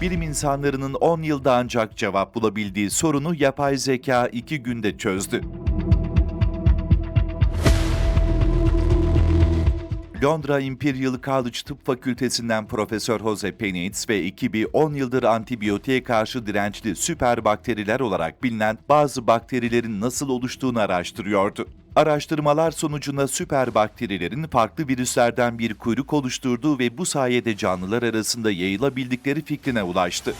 Bilim insanlarının 10 yılda ancak cevap bulabildiği sorunu yapay zeka 2 günde çözdü. Londra Imperial College Tıp Fakültesinden Profesör Jose Penitz ve ekibi 10 yıldır antibiyotiğe karşı dirençli süper bakteriler olarak bilinen bazı bakterilerin nasıl oluştuğunu araştırıyordu. Araştırmalar sonucunda süper bakterilerin farklı virüslerden bir kuyruk oluşturduğu ve bu sayede canlılar arasında yayılabildikleri fikrine ulaştı.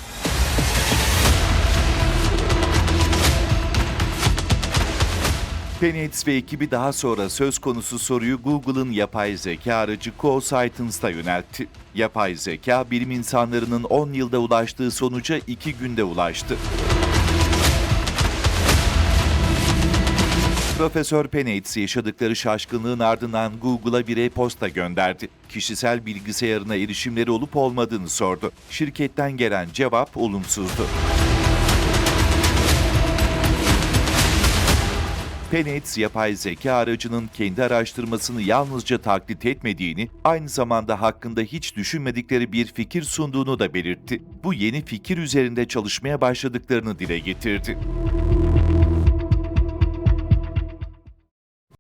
Penetz ve ekibi daha sonra söz konusu soruyu Google'ın yapay zeka aracı Co-Science'a yöneltti. Yapay zeka, bilim insanlarının 10 yılda ulaştığı sonuca 2 günde ulaştı. Profesör Penetz yaşadıkları şaşkınlığın ardından Google'a bir e-posta gönderdi. Kişisel bilgisayarına erişimleri olup olmadığını sordu. Şirketten gelen cevap olumsuzdu. Penetz yapay zeka aracının kendi araştırmasını yalnızca taklit etmediğini, aynı zamanda hakkında hiç düşünmedikleri bir fikir sunduğunu da belirtti. Bu yeni fikir üzerinde çalışmaya başladıklarını dile getirdi.